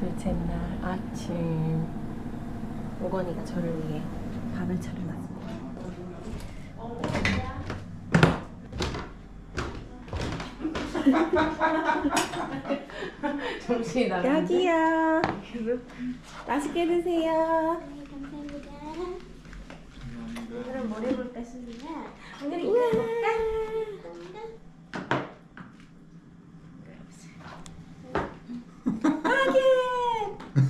둘째 날 아침 오건이가 저를 위해 밥을 차려놨습니다. 정신이 나 여기요. 맛있게 드세요. 네, 감사합니다. 오늘은 뭘 볼까 싶은데 오늘 이거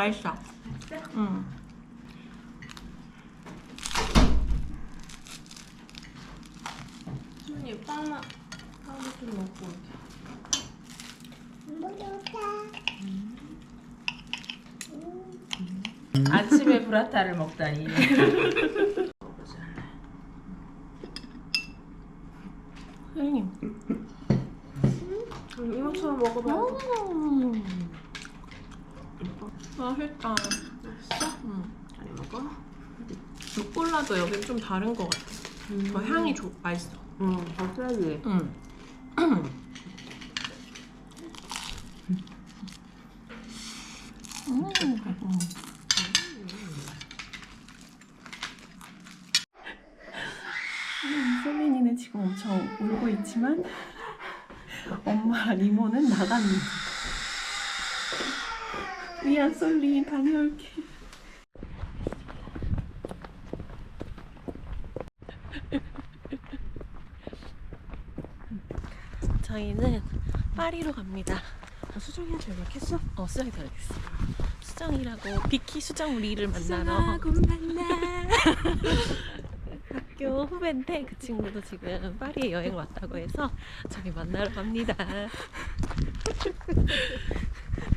맛있어. 맛있어? 응. 신이 빵만 빵좀 먹고 아침에 브라타를 먹다니. 선생님. 음, 이모처럼 먹어봐. 음. 맛있다. 맛있어? 응. 잘 먹어? 루꼴라도 여긴 좀 다른 것 같아. 더 향이 좋, 맛있어. 응, 버터야지. 응. 음. 음, 솔린이는 지금 엄청 울고 있지만 엄마랑 이모는 나갑니다. 미안 솔린 다녀올게. 저희는 파리로 갑니다. 아, 수정이한테 연락했어? 어 수정이 전화했어. 수정이라고 비키 수정 리를 만나러 만나. 학교 후배인데 그 친구도 지금 파리에 여행 왔다고 해서 저희 만나러 갑니다.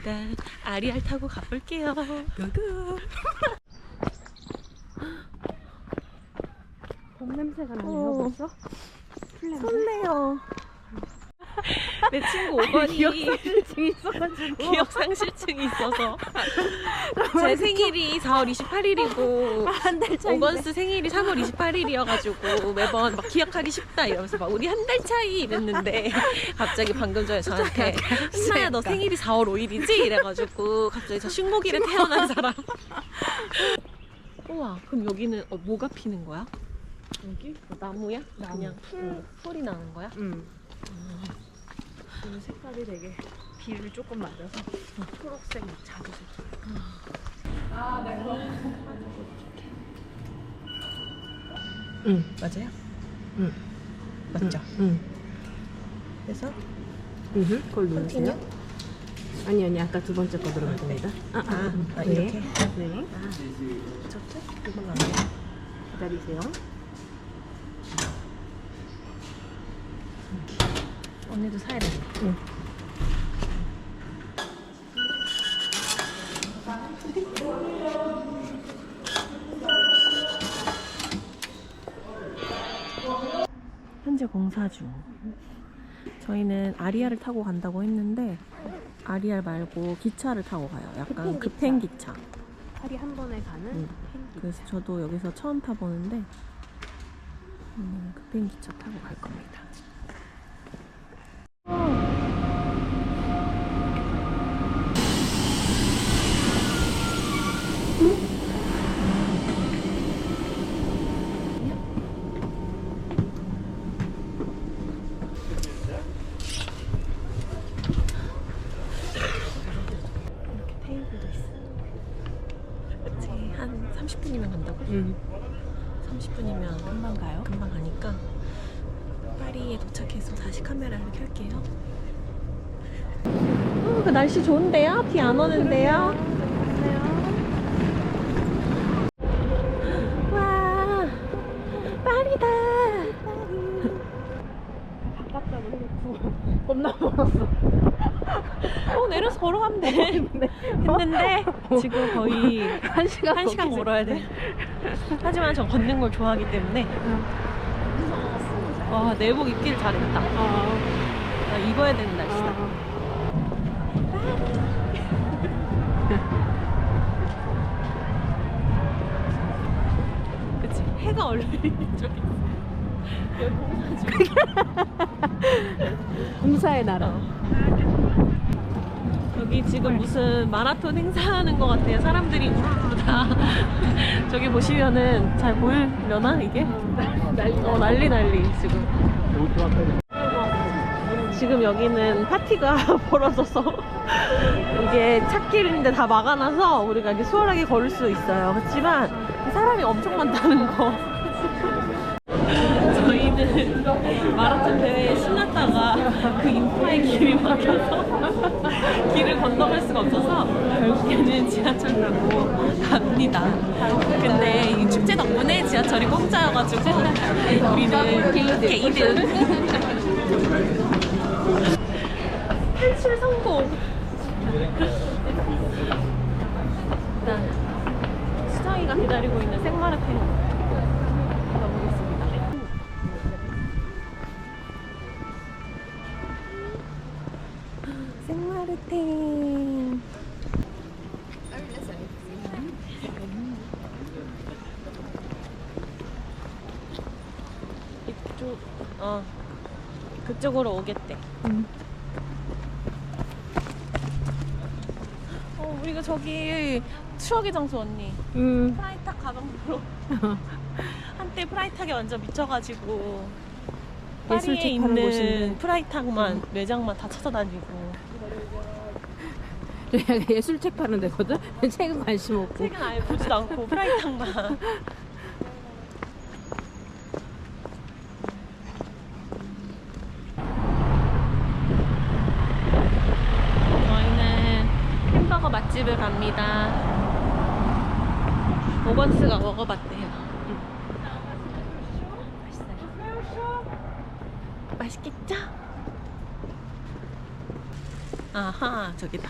일단 아리알 타고 가볼게요. 고고. 봄 냄새가 나네요, 어. 벌써? 설레요. 내 친구 오건이 기억상실증 있어가지고. 기억 상실증이 있어서 제 생일이 4월 28일이고 한 달 차이. 오건스 생일이 3월 28일이어가지고 매번 막 기억하기 쉽다 이러면서 막 우리 한 달 차이 이랬는데 갑자기 방금 전에 저한테 신나야 너 생일이 4월 5일이지? 이래가지고 갑자기 저 식목일에 태어난 사람 우와 그럼 여기는 어, 뭐가 피는 거야? 여기? 뭐 나무야? 나무. 그냥 풀, 응. 풀이 나는 거야? 응. 오늘 색깔이 되게 비를 조금 맞아서 초록색 막 자두색. 응 맞아요? 응. 맞죠? 응. 그래서 응. 그걸? 누르세요. 아니 아니 아까 두 번째 거 누르면 됩니다. 아, 아, 아, 네. 이렇게? 네. 저트? 이건 안 돼. 기다리세요. 언니도 사야 돼. 응. 현재 공사 중. 저희는 아리아를 타고 간다고 했는데 아리아 말고 기차를 타고 가요. 약간 급행 기차. 팔이 한 번에 가는 응. 그래서 저도 여기서 처음 타보는데 음, 급행 기차 타고 갈 겁니다. 이렇게 테이블도 있어. 그치 한 30분이면 간다고? 응. 30분이면 금방 가요? 금방 가니까 파리에 도착해서 다시 카메라를 켤게요. 그 날씨 좋은데요? 비 안 오는데요? 와, 파리다. 가깝다고 해놓고 겁나 멀었어. 어, 내려서 걸어가면 돼. 했는데 지금 거의 한 시간 한 시간 걸어야 돼. 하지만 전 걷는 걸 좋아하기 때문에. 와, 내복 입기를 잘했다. 어. 나 입어야 되는 날씨다. 어. 그치? 해가 얼른 이쪽에 있어. 여기 봉사지. 공사의 나라. 여기 지금 무슨 마라톤 행사하는 것 같아요. 사람들이 우르르 다. 저기 보시면은 잘 보이려나, 이게? 난리 어, 난리 난리, 지금. 지금 여기는 파티가 벌어져서 이게 찾길인데 다 막아놔서 우리가 이렇게 수월하게 걸을 수 있어요. 그렇지만 사람이 엄청 많다는 거. 저희는 마라톤 대회에 신났다가 그 인파의 길이 막혀서 길을 건너갈 수가 없어서 결국에는 지하철 타고 갑니다. 근데 이 축제 덕분에 지하철이 공짜여가지고 우리는 게이드. 이쪽 어 그쪽으로 오겠대. 어 우리가 저기 추억의 장소 언니. 음. 프라이탁 가방 보러 한때 프라이탁에 완전 미쳐가지고 예술 파리에 있는 곳인데. 프라이탁만 매장만 다 찾아다니고 예술책 파는 데거든? 책은 관심 없고. 책은 아예 보지도 않고 프라이탁만 저희는 햄버거 맛 집을 갑니다 오번스가 먹어봤대요 맛있겠죠? 아하 저기다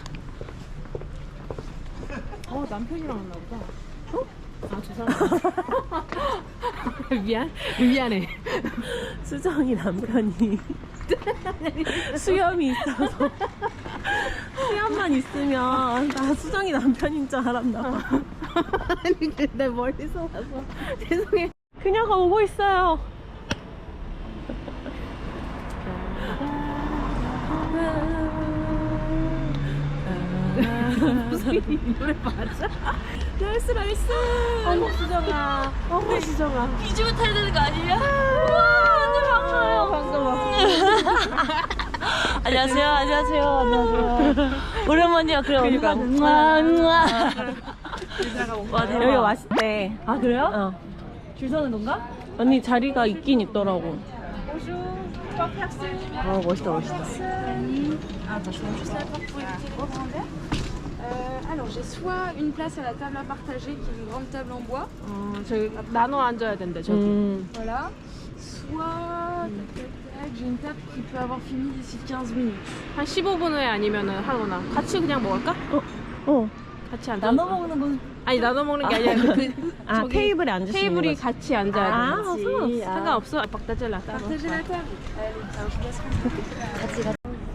어, 남편이랑 왔나 보다. 어? 아, 죄송합니다. 미안? 미안해. 수정이 남편이 수염이 있어서 수염만 있으면 나 수정이 남편인 줄 알았나 봐. 아니, 내 멀리서 와서. 죄송해. 그녀가 오고 있어요. 이 노래 맞아? 랄스 랄스. 어머, 수정아. 어머, 수정아. 비주면 타야 되는 거 아니에요? 우와 언니 반가워요. 반가워. 안녕하세요. 안녕하세요. 안녕하세요. 오랜만이야. 그래 그러니까. 우와 우와. 와, 여기가 맛있대. 아, 그래요? 어. 줄 서는 건가? 언니 자리가 있긴 있더라고. 어, 멋있다, 멋있다. Euh, alors, j'ai soit une place à la table à partager, qui est une grande table en bois, 어, 저기 나눠 앉아야 된대, 저기. 음. voilà. Soit, j'ai une table qui peut avoir fini d'ici 15 minutes. 한 15분 후에 아니면은 하거나. 같이 그냥 먹을까? 어. 같이 앉아. 나눠 먹는 건 아니, 나눠 먹는 게 아니라 그, 아 저기 테이블에 앉을 수 있는 테이블이 거지. 같이 앉아야 돼. 아, 상관없어. 상관없어. 박다젤라 따로. Partager la table Allez, alors je vous laisse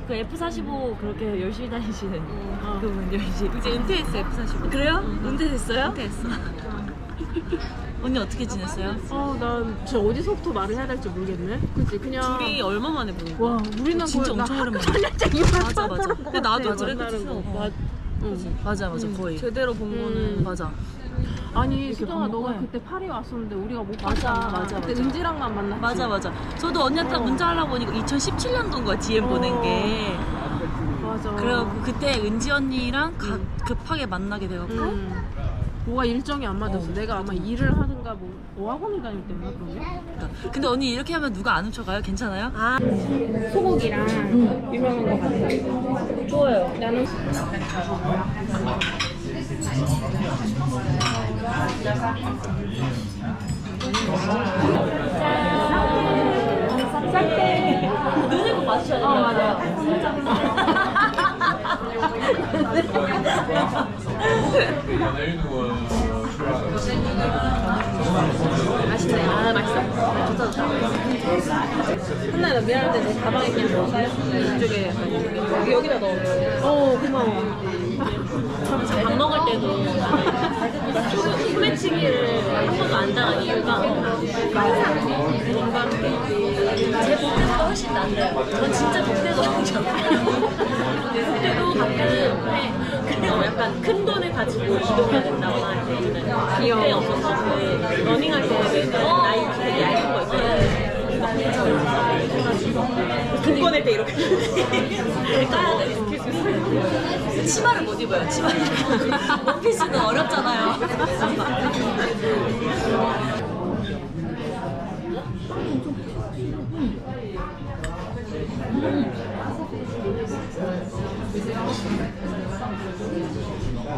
그 F45 그렇게 열심히 다니시는 어. 그분 열심히 이제 은퇴했어 F45. 그래요? 은퇴됐어요? 은퇴했어. 언니 어떻게 지냈어요? 어, 난 진짜 어디서부터 말을 해야 될지 모르겠네. 그치, 그냥. 둘이 얼마 만에 보는 거야? 와, 우리는 진짜 거의- 엄청 나 오랜만에. 학교 다닐 때 맞아 처음 맞아. 보는 것 근데 나도 같아, 그래 만나는? 거. 어. 응. 맞아 맞아 거의. 제대로 본 거는 음. 맞아. 아니, 수정아, 밥 너가. 그때 파리 왔었는데 우리가 못 맞아, 봤잖아. 맞아, 그때 맞아. 은지랑만 만났지. 맞아 맞아. 저도 언니한테 어. 문자 하려고 보니까 2017년도인 거야 DM 어. 보낸 게. 맞아. 그래갖고 그때 은지 언니랑 가- 급하게 만나게 돼갖고 음. 뭐가 일정이 안 맞았어. 내가 아마 일을 하든가 뭐 어학원을 다닐 때인가 그러냐? 근데 언니 이렇게 하면 누가 안 훔쳐가요? 괜찮아요? 소고기랑 유명한 거 같아. 좋아요. 나는 눈을 꼭 맞추셔야 돼요. 어, 맞아요. 맛있네. 아 맛있어. 좋다 좋다. 한나 나 미안한데 너 가방에 그냥 넣을까요? 이쪽에 약간. 여기 여기다 넣어. 어 고마워. 밥 먹을 때도 소매치기를 한 번도 안 당한 이유가 뭔가 제 복대보다 훨씬 낫네요. 전 진짜 복대거든요. 그때도 가끔 해. 어, 약간 큰 돈을 가지고 이동해야 된다거나 할 때는 귀여워. 없어서 그 러닝할 때 나이키 되게 얇은 거 있거든요. 돈 꺼낼 때 이렇게 까야 돼. 치마를 못 입어요, 치마. 원피스는 어렵잖아요. 그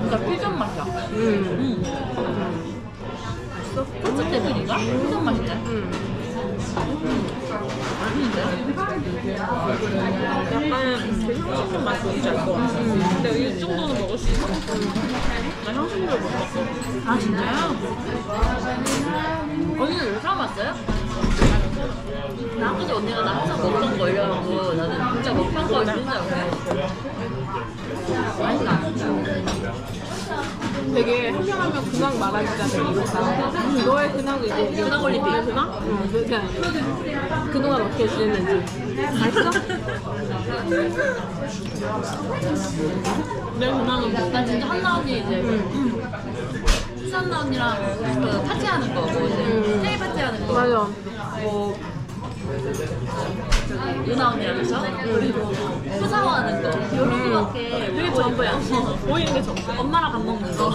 러니까 퓨전 맛이야. 음. 맛있어? 소스 때문인가? 퓨전 맛인데? 약간 그 향신료 맛이 것 같아. 근데 이 정도는 먹을 수 있어. 나 향신료를 못 먹어. 아, 진짜요? 언니는 왜 처음 왔어요? 나 아까 언니가 나 항상 먹던 진짜 먹던 거 진짜. 되게 한명하면 근황 말하기가 되게 좋다. 너의 근황은 이제 근황 올림픽. 근황? 응, 그냥 그동안 어떻게 지냈는지. 맛있어? 내 근황은 뭐? 난 진짜 한나 언니 이제 수산나 언니랑 그 파티하는 거, 뭐 이제 생일 파티하는 거, 맞아. 뭐 유나 언니랑 그죠? 그리고 후사화하는 거 이런 거밖에 그게 전부야. 보이는 게 전부. 엄마랑 밥 먹는 거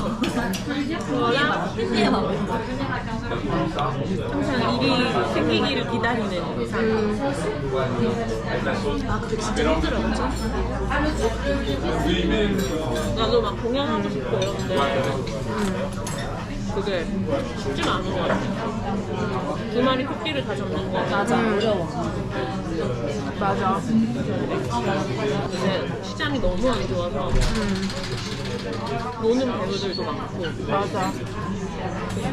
그거랑 팬디에 밥 먹는 거 항상 일이 생기기를 기다리는 삶. 아 근데 진짜 힘들어 엄청 나도 막 공연하고 싶고 이런데 그게 쉽지가 않은 것 같아. 두 마리 토끼를 다 잡는 거 맞아. 어려워 맞아. 이제 시장이 너무 안 좋아서 노는 배우들도 많고 맞아.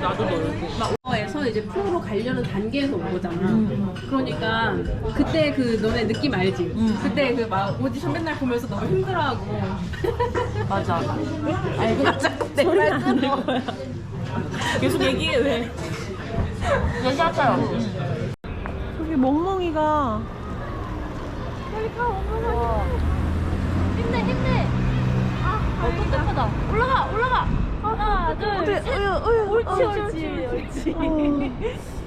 나도 놀고 에서 이제 프로로 가려는 단계에서 온 거잖아. 그러니까 그때 그 너네 느낌 알지? 그때 그 막 오디션 맨날 보면서 너무 힘들어하고. 맞아 알고 내 소리가 안될 거야. 계속 얘기해 왜? 얘기하자요. 저기 멍멍이가 힘내 힘내. 아 똑똑하다. 올라가 올라가. 하나 둘셋. 옳지 옳지 옳지